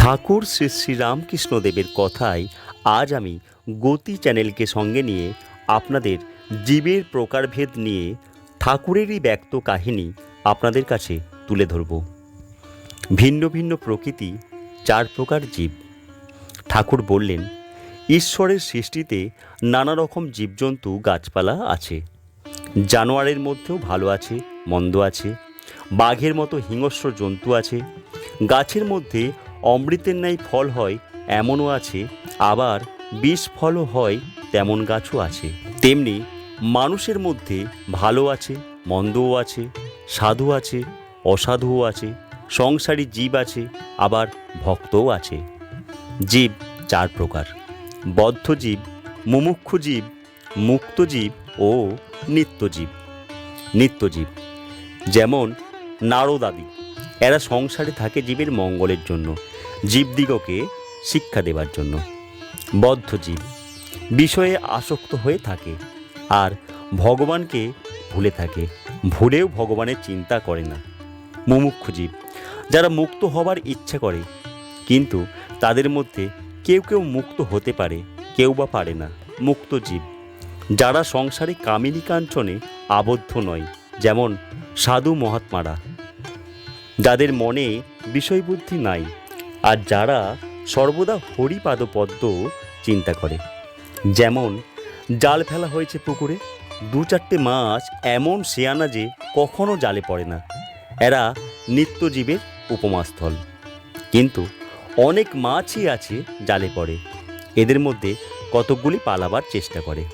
ঠাকুর শ্রী শ্রী রামকৃষ্ণদেবের কথায় আজ আমি গতি চ্যানেলকে সঙ্গে নিয়ে আপনাদের জীবের প্রকারভেদ নিয়ে ঠাকুরেরই ব্যক্ত কাহিনী আপনাদের কাছে তুলে ধরব। ভিন্ন ভিন্ন প্রকৃতি, চার প্রকার জীব। ঠাকুর বললেন, ঈশ্বরের সৃষ্টিতে নানা রকম জীবজন্তু, গাছপালা আছে। জানোয়ারের মধ্যেও ভালো আছে, মন্দ আছে। বাঘের মতো হিংস্র জন্তু আছে। গাছের মধ্যে অমৃতের ন্যায় ফল হয়, এমনও আছে। আবার বিষ ফলও হয়, তেমন গাছও আছে। তেমনি মানুষের মধ্যে ভালো আছে, মন্দও আছে, সাধু আছে, অসাধুও আছে, সংসারী জীব আছে, আবার ভক্তও আছে। জীব চার প্রকার। বদ্ধ জীব, মুমুক্ষু জীব, মুক্ত জীব ও নিত্যজীব নিত্যজীব যেমন নারদাদি এরা সংসারে থাকে জীবের মঙ্গলের জন্য। জীবদিগকে শিক্ষা দেবার জন্য। বদ্ধ জীব বিষয়ে আসক্ত হয়ে থাকে আর ভগবানকে ভুলে থাকে। ভুলেও ভগবানের চিন্তা করে না। মুমুক্ষু জীব যারা মুক্ত হবার ইচ্ছা করে, কিন্তু তাদের মধ্যে কেউ কেউ মুক্ত হতে পারে, কেউ বা পারে না। মুক্ত জীব যারা সংসারে কামিনী কাঞ্চনে আবদ্ধ নয়, যেমন সাধু মহাত্মারা। যাদের মনে বিষয়বুদ্ধি নাই আর যারা সর্বদা হরিপাদ পদ্ম চিন্তা করে। যেমন, জাল ফেলা হয়েছে পুকুরে, দু চারটে মাছ এমন শেয়ানা যে কখনো জালে পড়ে না। এরা নিত্যজীবের উপমাস্থল। কিন্তু অনেক মাছই আছে জালে পড়ে। এদের মধ্যে কতকগুলি পালাবার চেষ্টা করে।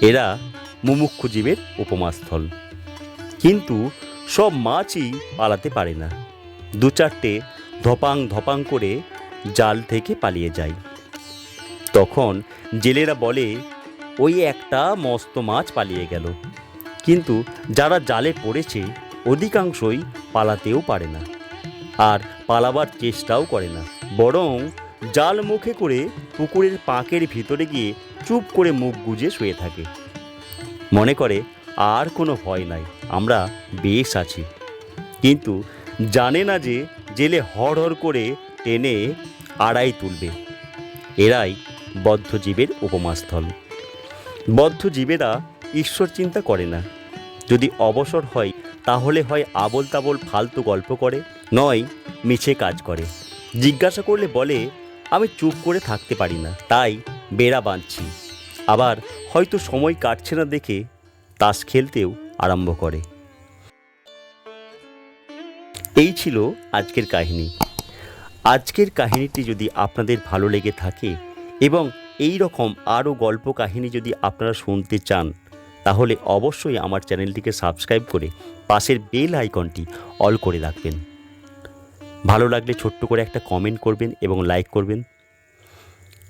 এরা মুমুক্ষু জীবের উপমাস্থল। কিন্তু সব মাছই পালাতে পারে না। দু চারটে ধপাং ধপাং করে জাল থেকে পালিয়ে যায়। তখন জেলেরা বলে, ওই একটা মস্ত মাছ পালিয়ে গেল। কিন্তু যারা জালে পড়েছে, অধিকাংশই পালাতেও পারে না আর পালাবার চেষ্টাও করে না। বরং জাল মুখে করে পুকুরের পাঁকের ভিতরে গিয়ে চুপ করে মুখ গুজে শুয়ে থাকে। মনে করে, আর কোনো ভয় নাই, আমরা বেশ আছি। কিন্তু জানে না যে জেলে হড় করে টেনে আড়াই তুলবে। এরাই বদ্ধজীবের উপমাস্থল। বদ্ধজীবেরা ঈশ্বর চিন্তা করে না। যদি অবসর হয়, তাহলে হয় আবল তাবল ফালতু গল্প করে, নয় মিছে কাজ করে। জিজ্ঞাসা করলে বলে, আমি চুপ করে থাকতে পারি না, তাই বেড়া বাঁধছি। আবার হয়তো সময় কাটছে না দেখে তাস খেলতেও আরম্ভ করে। এই ছিল আজকের কাহিনী। আজকের কাহিনীটি যদি আপনাদের ভালো লেগে থাকে এবং এই রকম আরও গল্প কাহিনী যদি আপনারা শুনতে চান, তাহলে অবশ্যই আমার চ্যানেলটিকে সাবস্ক্রাইব করে পাশের বেল আইকনটি অল করে রাখবেন। ভালো লাগলে ছোট্ট করে একটা কমেন্ট করবেন এবং লাইক করবেন।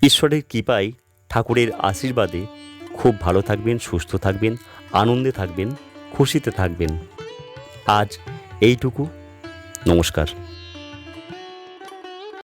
ঈশ্বরের কৃপায় ঠাকুরের আশীর্বাদে খুব ভালো থাকবেন, সুস্থ থাকবেন, আনন্দে থাকবেন, খুশিতে থাকবেন। আজ এইটুকু। নমস্কার।